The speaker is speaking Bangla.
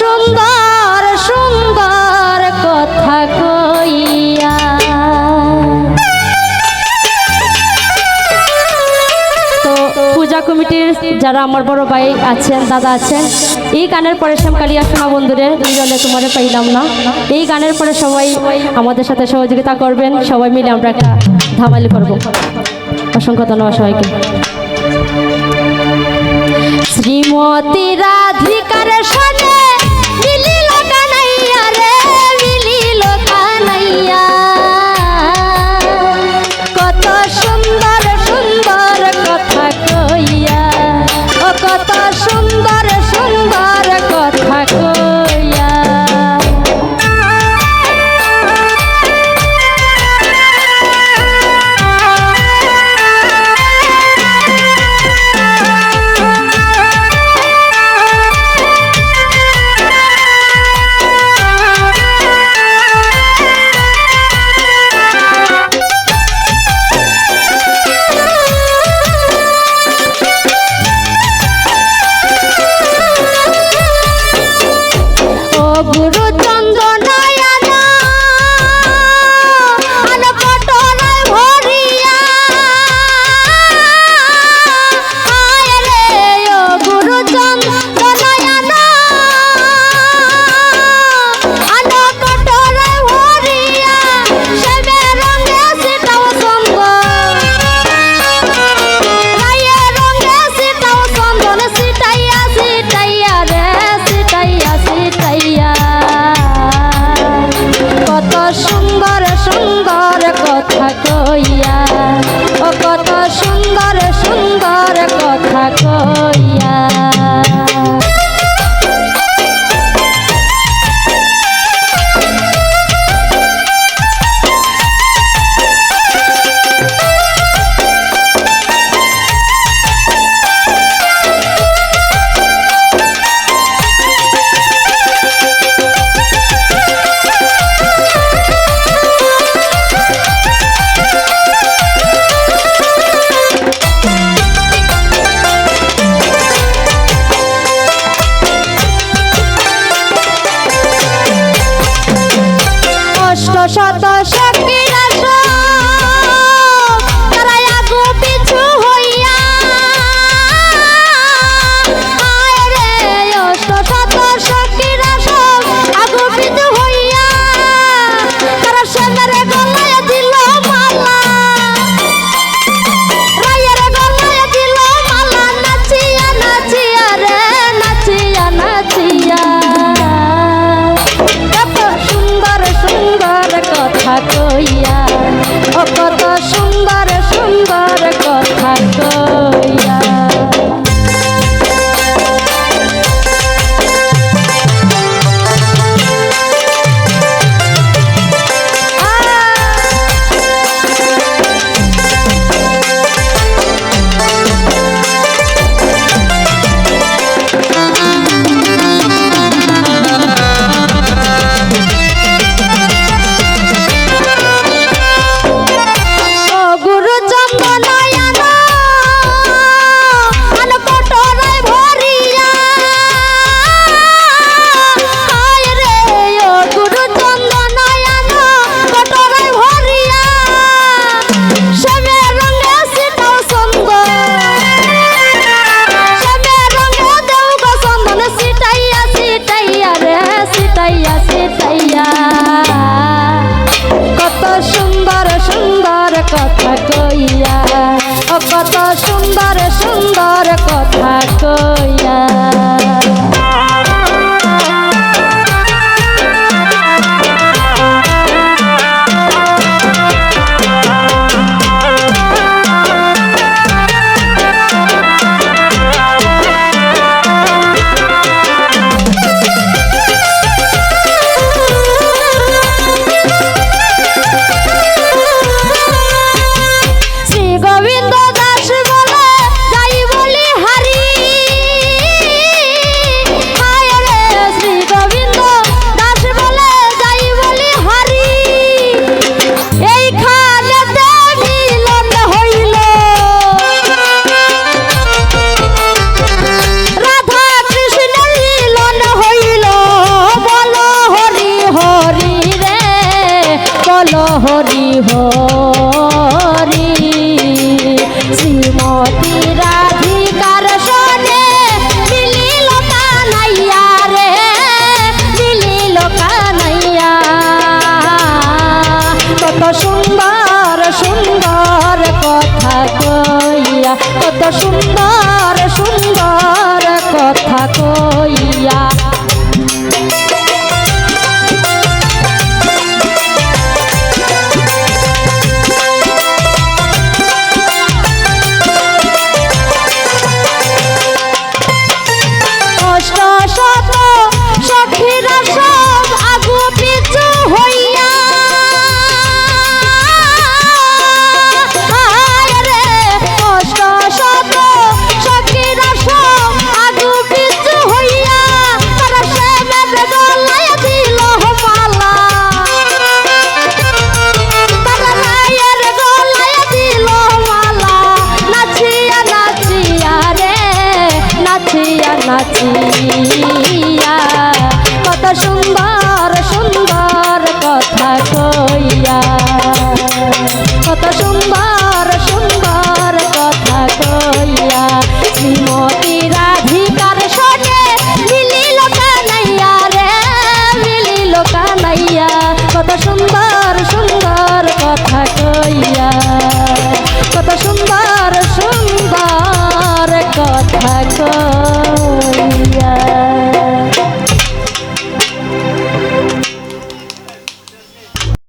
সুন্দর সুন্দর কথা কইয়া। তো পূজা কমিটির যারা আমার বড় ভাই আছেন, দাদা আছেন, এই গানের পরে শ্যামকালিয়া সোনা বন্ধুরে দুজনে তোমারে পাইলাম না। এই গানের পরে সবাই আমাদের সাথে সহযোগিতা করবেন, সবাই মিলে আমরা একটা ধামালি করব। অসংখ্য ধন্যবাদ সবাইকে। শ্রীমতী রাধিকার কথা সুন্দর সুন্দর কথা কো বলো হরি কইয়া